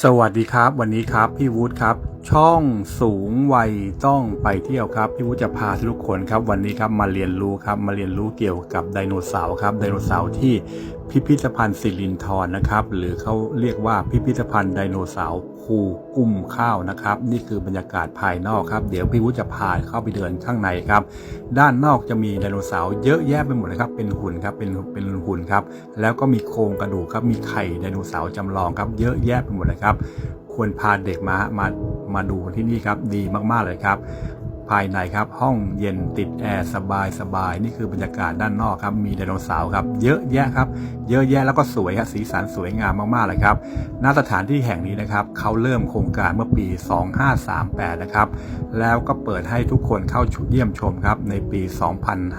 สวัสดีครับ วันนี้ครับพี่วูดครับ ช่องสูงวัยต้องไปเที่ยวครับ พี่วูดจะพาทุกคนครับ วันนี้ครับมาเรียนรู้ครับมาเรียนรู้เกี่ยวกับไดโนเสาร์ครับไดโนเสาร์ที่พิพิธภัณฑ์สิรินทรนะครับ หรือเขาเรียกว่าพิพิธภัณฑ์ไดโนเสาร์ คูกุ้มข้าวนะครับ นี่คือบรรยากาศภายนอกครับ เดี๋ยวพี่วุฒิจะพาเข้าไปเดินข้างในครับ ด้านนอกจะมีไดโนเสาร์เยอะแยะไปหมดเลยครับ เป็นหุ่นครับ เป็นเป็นหุ่นครับ แล้วก็มีโครงกระดูกครับ มีไข่ไดโนเสาร์จำลองครับ เยอะแยะไปหมดเลยครับ ควรพาเด็กมา มา มาดูที่นี่ครับ ดีมากๆเลยครับ ภายในครับ ห้องเย็นติดแอร์สบายสบายนี่คือบรรยากาศด้านนอกครับ มีไดโนเสาร์ครับ เยอะแยะครับ เยอะแยะแล้วก็สวยครับสีสันสวยงามมากๆเลยครับณสถานที่แห่งนี้นะครับเขาเริ่มโครงการเมื่อปี 2538 นะครับ แล้วก็เปิดให้ทุกคนเข้าเยี่ยมชมครับ ในปี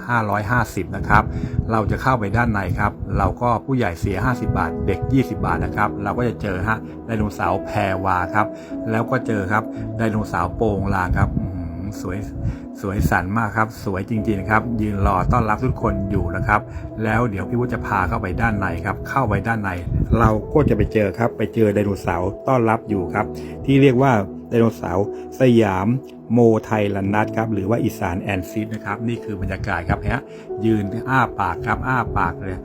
2550 นะครับ เราจะเข้าไปด้านในครับ เราก็ผู้ใหญ่เสีย 50 บาท เด็ก 20 บาทนะครับ เราก็จะเจอฮะไดโนเสาร์แพรวาครับ แล้วก็เจอครับไดโนเสาร์โปงลางครับ สวยสวยสันมากครับ สวยจริงๆนะครับ ยืนรอต้อนรับทุกคนอยู่นะครับ แล้วเดี๋ยวพี่วุฒิจะพาเข้าไปด้านในครับ เข้าไปด้านใน เราก็จะไปเจอครับ ไปเจอไดโนเสาร์ต้อนรับอยู่ครับ ที่เรียกว่าไดโนเสาร์สยามโมไทยลันนัทครับหรือว่าอีสานแอนซิดนะครับนี่คือบรรยากาศครับฮะยืนอ้าปากครับอ้าปากเลย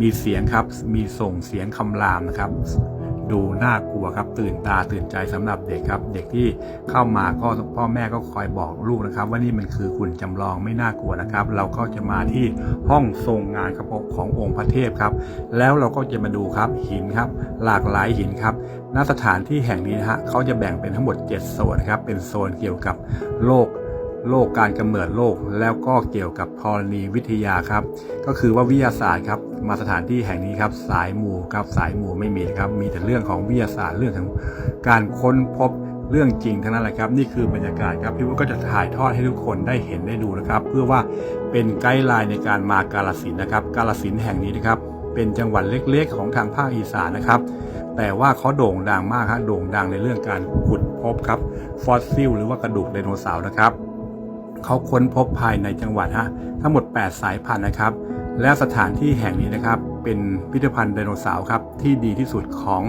มีเสียงครับมีส่งเสียงคำรามนะครับ ดูน่ากลัวครับตื่นตาตื่นใจสำหรับเด็กครับ เด็กที่เข้ามาก็พ่อแม่ก็คอยบอกลูกนะครับ ว่านี่มันคือหุ่นจำลองไม่น่ากลัวนะครับ เราก็จะมาที่ห้องทรงงานครับขององค์พระเทพครับ แล้วเราก็จะมาดูครับหินครับ หลากหลายหินครับณสถานที่แห่งนี้นะฮะเขาจะแบ่งเป็นทั้งหมด 7 โซนครับเป็นโซนเกี่ยวกับโลกโลกการกำเนิดโลกแล้วก็เกี่ยวกับธรณีวิทยาครับ ก็คือว่าวิทยาศาสตร์ครับ มาสถานที่แห่งนี้ครับสายมูครับสายมูไม่มีครับ มีแต่เรื่องของวิทยาศาสตร์เรื่องของการค้นพบเรื่องจริงทั้งนั้นแหละครับ นี่คือบรรยากาศครับพี่วุฒิก็จะถ่ายทอดให้ทุกคนได้เห็นได้ดูนะครับ เพื่อว่าเป็นไกด์ไลน์ในการมากาลสินนะครับ กาลสินแห่งนี้นะครับ เป็นจังหวัดเล็กๆ ของทางภาคอีสานนะครับ แต่ว่าเขาโด่งดังมากครับโด่งดังในเรื่องการขุดพบครับฟอสซิลหรือว่ากระดูกไดโนเสาร์นะครับเขาค้นพบภายในจังหวัดฮะทั้งหมด 8 สายพันธุ์นะครับ และสถานที่แห่งนี้นะครับ เป็นพิพิธภัณฑ์ไดโนเสาร์ครับที่ดีที่สุดของ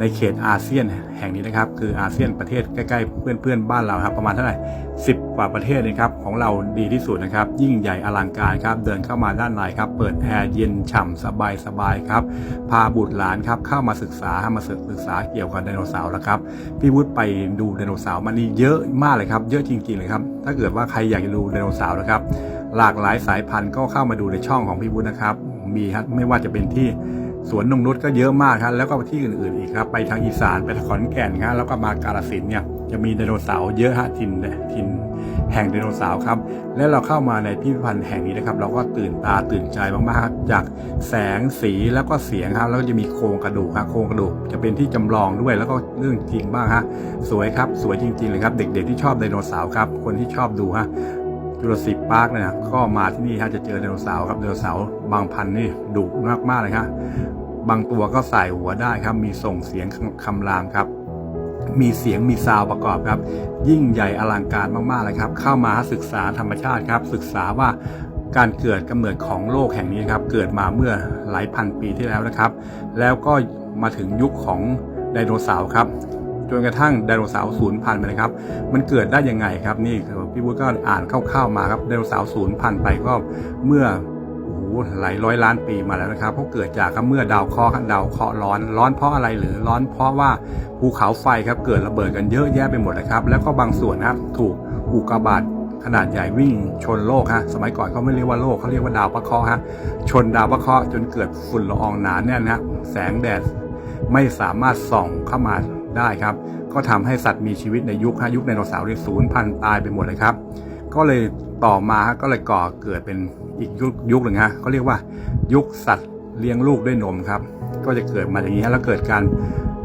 ในเขตอาเซียนแห่งนี้นะครับ คืออาเซียนประเทศใกล้ๆเพื่อนๆบ้านเราครับ ประมาณเท่าไหร่10กว่าประเทศนะครับ ของเราดีที่สุดนะครับ ยิ่งใหญ่อลังการครับ เดินเข้ามาด้านในครับ เปิดแอร์เย็นฉ่ำสบายสบายๆครับ พาบุตรหลานครับเข้ามาศึกษามาศึกษาเกี่ยวกับไดโนเสาร์แล้วครับพี่วุฒิไปดูไดโนเสาร์มานี่เยอะมากเลยครับ เยอะจริงๆเลยครับ ถ้าเกิดว่าใครอยากจะดูไดโนเสาร์นะครับ หลากหลายสายพันธุ์ก็เข้ามาดูในช่องของพี่วุฒินะครับ มีครับไม่ว่าจะเป็นที่สวนนงนุชก็เยอะมากครับแล้วก็ที่อื่นๆอีกครับไปทางอีสานไปทางขอนแก่นครับแล้วก็มากาฬสินเนี่ยจะมีไดโนเสาร์เยอะฮะถิ่นถิ่นแห่งไดโนเสาร์ครับ และเราเข้ามาในพิพิธภัณฑ์แห่งนี้นะครับ เราก็ตื่นตาตื่นใจมากๆจากแสงสีแล้วก็เสียงครับแล้วก็จะมีโครงกระดูกครับโครงกระดูกจะเป็นที่จำลองด้วยแล้วก็เรื่องจริงบ้างฮะสวยครับสวยจริงๆเลยครับ เด็กๆที่ชอบไดโนเสาร์ครับคนที่ชอบดูฮะ จุลศิษย์พาร์คเนี่ยก็มาที่นี่ฮะจะเจอไดโนเสาร์ครับไดโนเสาร์บางพันนี่ดุมากๆเลยครับบางตัวก็ใส่หัวได้ครับ มีส่งเสียงคำรามครับ มีเสียงมีซาวด์ประกอบครับ ยิ่งใหญ่อลังการมากๆเลยครับ เข้ามาศึกษาธรรมชาติครับ ศึกษาว่าการเกิดกำเนิดของโลกแห่งนี้ครับ เกิดมาเมื่อหลายพันปีที่แล้วนะครับ แล้วก็มาถึงยุคของไดโนเสาร์ครับจนกระทั่งไดโนเสาร์สูญพันธุ์ไปนะครับ มันเกิดได้ยังไงครับ นี่คือ พี่วุฒิก็อ่านคร่าวๆมาครับไดโนเสาร์สูญพันธุ์ไปก็เมื่อโอ้โหหลายร้อยล้านปีมาแล้วนะครับเพราะเกิดจากเมื่อดาวเคราะห์ครับดาวเคราะห์ร้อน ร้อนเพราะอะไรหรือร้อนเพราะว่าภูเขาไฟครับเกิดระเบิดกันเยอะแยะไปหมดเลยครับ แล้วก็บางส่วนนะถูกอุกกาบาตขนาดใหญ่วิ่งชนโลกฮะสมัยก่อนเขาไม่เรียกว่าโลกเขาเรียกว่าดาวพระเคราะห์ฮะชนดาวพระเคราะห์จนเกิดฝุ่นละอองหนาแน่นฮะแสงแดดไม่สามารถส่องเข้ามา ได้ครับ ก็ทำให้สัตว์มีชีวิตในยุคฮะยุคไดโนเสาร์ที่ศูนย์พันตายไปหมดเลยครับ ก็เลยต่อมาก็เลยก่อเกิดเป็นอีกยุคยุคหนึ่งฮะเขาเรียกว่ายุคสัตว์เลี้ยงลูกด้วยนมครับ ก็จะเกิดมาอย่างนี้ฮะแล้วเกิดการ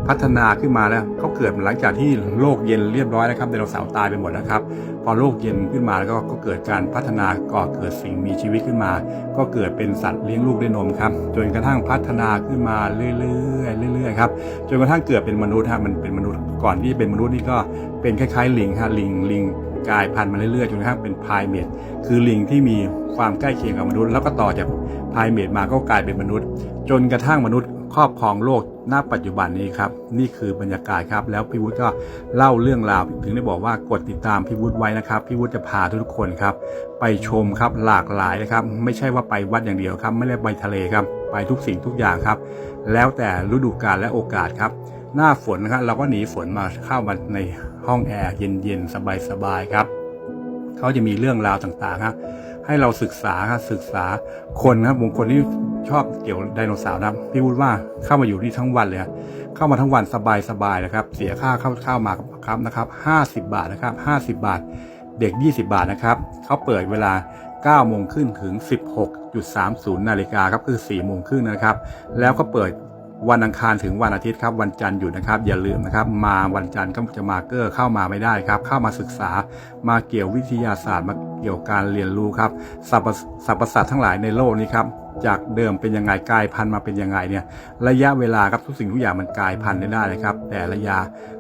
พัฒนาขึ้นมาแล้วก็เกิดหลังจากที่โลกเย็นเรียบร้อยแล้วครับไดโนเสาร์ตายไปหมดแล้วครับพอโลกเย็นขึ้นมาแล้วก็ก็เกิดการพัฒนาก่อเกิดสิ่งมีชีวิตขึ้นมา ก็เกิดเป็นสัตว์เลี้ยงลูกด้วยนมครับจนกระทั่งพัฒนาขึ้นมาเรื่อยๆเรื่อยๆครับจนกระทั่งเกิดเป็นมนุษย์ฮะมันเป็นมนุษย์ก่อนที่จะเป็นมนุษย์นี่ก็เป็นคล้ายๆลิงฮะลิงลิงกลายพันธุ์มาเรื่อยๆจนกระทั่งเป็นพายเมดคือลิงที่มีความใกล้เคียงกับมนุษย์ แล้วก็ต่อจากพายเมดมาก็กลายเป็นมนุษย์ จนกระทั่งมนุษย์ครอบครองโลก ณปัจจุบันนี้ครับ นี่คือบรรยากาศครับ แล้วพี่วุฒิก็เล่าเรื่องราวถึงได้บอกว่ากดติดตามพี่วุฒิไว้นะครับพี่วุฒิจะพาทุกคนครับ ไปชมครับหลากหลายนะครับ ไม่ใช่ว่าไปวัดอย่างเดียวครับ ไม่ได้ไปทะเลครับ ไปทุกสิ่งทุกอย่างครับ แล้วแต่ฤดูกาลและโอกาสครับ หน้าฝนนะครับเราก็หนีฝนมาเข้ามาในห้องแอร์เย็นๆสบายๆครับเขาจะมีเรื่องราวต่างๆครับให้เราศึกษาครับศึกษาคนครับบางคนที่ ชอบเกี่ยวไดโนเสาร์นะพี่พูดว่าเข้ามาอยู่ที่ทั้งวันเลยเข้ามาทั้งวันสบายๆนะครับ เสียค่าเข้าเข้ามาครับนะครับ50บาทนะครับ50บาท เด็ก 20 บาทนะครับเขาเปิดเวลา9โมงครึ่งถึง 16.30 นาฬิกาครับคือ4โมงครึ่งนะครับ แล้วก็เปิดวันอังคารถึงวันอาทิตย์ครับวันจันทร์หยุดนะครับ อย่าลืมนะครับ มาวันจันทร์ก็จะมาเกอร์เข้ามาไม่ได้ครับ เข้ามาศึกษามาเกี่ยววิทยาศาสตร์มาเกี่ยวการเรียนรู้ครับสรรพสัตว์ทั้งหลายในโลกนี้ครับ จากเดิมเป็นยังไงกลายพันธุ์มาเป็นยังไงเนี่ยระยะเวลาครับทุกสิ่งทุกอย่างมันกลายพันธุ์ได้ได้เลยครับ แต่ระยะ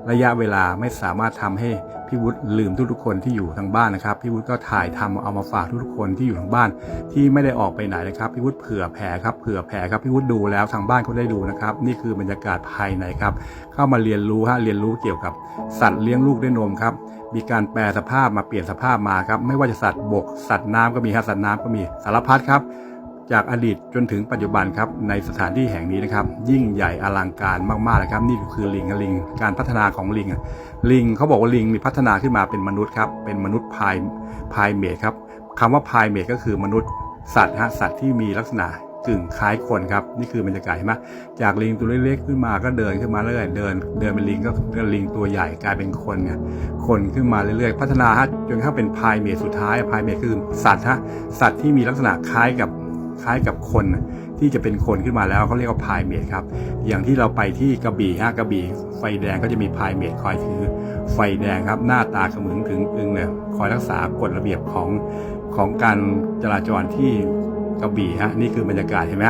ระยะเวลาไม่สามารถทำให้พี่วุฒิลืมทุกๆคนที่อยู่ทางบ้านนะครับพี่วุฒิก็ถ่ายทำเอามาฝากทุกๆคนที่อยู่ทางบ้าน ที่ไม่ได้ออกไปไหนนะครับพี่วุฒิเผื่อแผ่ครับเผื่อแผ่ครับพี่วุฒิดูแล้วทางบ้านเขาได้ดูนะครับ นี่คือบรรยากาศภายในครับ เข้ามาเรียนรู้ฮะเรียนรู้เกี่ยวกับสัตว์เลี้ยงลูกด้วยนมครับมีการแปลสภาพมาเปลี่ยนสภาพมาครับไม่ว่าจะสัตว์บกสัตว์น้ำก็มีฮะสัตว์น้ำก็มีสารพัดครับ จากอดีตจนถึงปัจจุบันครับในสถานที่แห่งนี้นะครับ ยิ่งใหญ่อลังการมากๆเลยครับ นี่คือลิงลิง การพัฒนาของลิงลิงเขาบอกว่าลิงมีพัฒนาขึ้นมาเป็นมนุษย์ครับเป็นมนุษย์พายพายเมดครับคำว่าพายเมดก็คือมนุษย์สัตว์ฮะสัตว์ที่มีลักษณะกึ่งคล้ายคนครับนี่คือบรรยากาศเห็นไหมจากลิงตัวเล็กๆขึ้นมาก็เดินขึ้นมาเรื่อยเดิน เดินเป็นลิงก็เป็นลิงตัวใหญ่กลายเป็นคนไงคนขึ้นมาเรื่อยๆ พัฒนาฮะจนกระทั่งเป็นพายเมดสุดท้ายพายเมดคือสัตว์ฮะสัตว์ที่มีลักษณะคล้ายกับ คล้ายกับคนที่จะเป็นคนขึ้นมาแล้วเขาเรียกว่าพายเมดครับ อย่างที่เราไปที่กระบี่ฮะกระบี่ไฟแดงก็จะมีพายเมดคอยถือ ไฟแดงครับหน้าตาขมึงถึงอึงเนี่ยคอยรักษากฎระเบียบของของการจราจรที่กระบี่ฮะนี่คือบรรยากาศเห็นไหม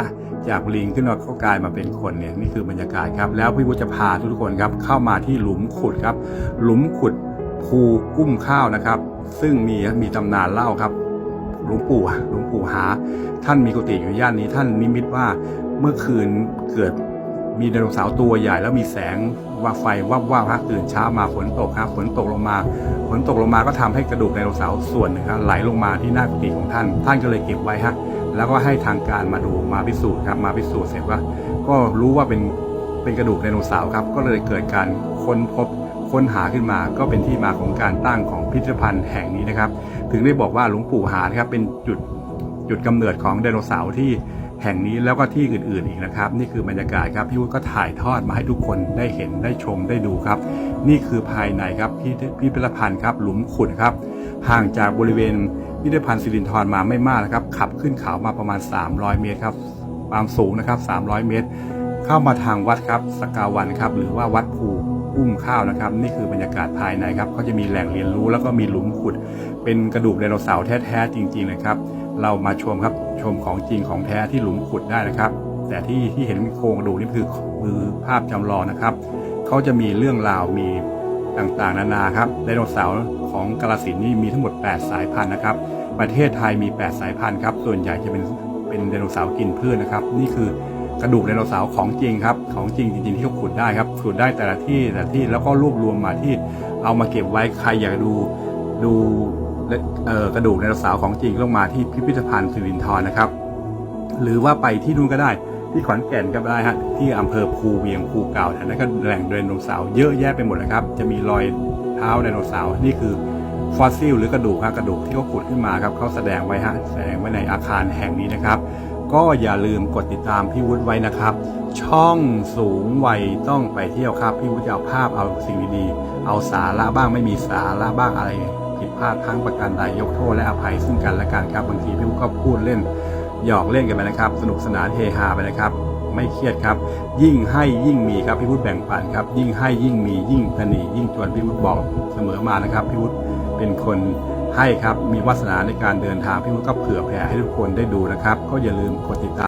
จากลิงขึ้นมาเขากลายมาเป็นคนเนี่ยนี่คือบรรยากาศครับ แล้วพี่วุฒิจะพาทุกคนครับเข้ามาที่หลุมขุดครับ หลุมขุดภูกุ้มข้าวนะครับ ซึ่งมีมีตำนานเล่าครับ หลวงปู่หลวงปู่หา ท่านมีกุฏิอยู่ย่านนี้ ท่านนิมิตว่าเมื่อคืนเกิดมีไดโนเสาร์ตัวใหญ่แล้วมีแสงว่าไฟวับว่าบฮะตื่นเช้ามาฝนตกฮะฝนตกลงมาฝนตกลงมาก็ทำให้กระดูกไดโนเสาร์ส่วนหนึ่งครับไหลลงมาที่หน้ากุฏิของท่าน ท่านก็เลยเก็บไว้ฮะแล้วก็ให้ทางการมาดูมาพิสูจน์ครับมาพิสูจน์เสร็จว่า ก็รู้ว่าเป็นเป็นกระดูกไดโนเสาร์ครับก็เลยเกิดการค้นพบค้นหาขึ้นมาก็เป็นที่มาของการตั้งของพิพิธภัณฑ์แห่งนี้นะครับ ถึงได้บอกว่าหลวงปู่หานะครับเป็นจุดจุดกำเนิดของไดโนเสาร์ที่แห่งนี้แล้วก็ที่อื่นๆอีกนะครับ นี่คือบรรยากาศครับพี่วุฒิก็ถ่ายทอดมาให้ทุกคนได้เห็นได้ชมได้ดูครับ นี่คือภายในครับพิพิธภัณฑ์ครับหลุมขุดครับห่างจากบริเวณพิพิธภัณฑ์สิรินธรมาไม่มากนะครับ ขับขึ้นเขามาประมาณ 300 เมตรครับความสูงนะครับ 300 เมตร เข้ามาทางวัดครับสกาวันครับหรือว่าวัดภู อุ้มข้าวนะครับ นี่คือบรรยากาศภายในครับเขาจะมีแหล่งเรียนรู้แล้วก็มีหลุมขุด เป็นกระดูกไดโนเสาร์แท้ๆจริงๆเลยครับ เรามาชมครับชมของจริงของแท้ที่หลุมขุดได้นะครับ แต่ที่ที่เห็นโครงกระดูกนี่คือคือภาพจำลองนะครับเขาจะมีเรื่องราวมีต่างๆ นานาครับไดโนเสาร์ของกาลสินนี่มีทั้งหมด 8 สายพันธุ์นะครับ ประเทศไทยมี 8 สายพันธุ์ครับส่วนใหญ่จะเป็นเป็นไดโนเสาร์กินพืชนะครับ นี่คือ กระดูกไดโนเสาร์ของจริงครับ ของจริงจริงๆที่เขาขุดได้ครับขุดได้แต่ละที่แต่ละที่แล้วก็รวบรวมมาที่เอามาเก็บไว้ใครอยากดูดูกระดูกไดโนเสาร์ของจริงต้องมาที่พิพิธภัณฑ์สิรินธรนะครับ หรือว่าไปที่นู่นก็ได้ที่ขอนแก่นก็ได้ฮะที่อำเภอภูเวียงภูเก่าแถวนั้นก็แหล่งไดโนเสาร์เยอะแยะไปหมดนะครับ จะมีรอยเท้าไดโนเสาร์นี่คือฟอสซิลหรือกระดูกฮะกระดูกที่เขาขุดขึ้นมาครับเขาแสดงไว้ฮะแสดงไว้ในอาคารแห่งนี้นะครับ ก็อย่าลืมกดติดตามพี่วุฒิไว้นะครับ ช่องสูงวัยต้องไปเที่ยวครับ พี่วุฒิจะเอาภาพเอาสิ่งดีๆเอาสาระบ้างไม่มีสาระบ้างอะไรผิดพลาดทั้งประการใดยกโทษและอภัยซึ่งกันและกันครับบางทีพี่วุฒิก็พูดเล่นหยอกเล่นกันไปนะครับ สนุกสนานเฮฮาไปนะครับ ไม่เครียดครับ ยิ่งให้ยิ่งมีครับพี่วุฒิแบ่งปันครับ ยิ่งให้ยิ่งมียิ่งพนียิ่งจวนพี่วุฒิบอกเสมอมานะครับพี่วุฒิเป็นคน ให้ครับมีวาสนาในการเดินทางพี่วุฒิก็เผื่อแผ่ให้ทุกคนได้ดูนะครับ ก็อย่าลืมกดติดตาม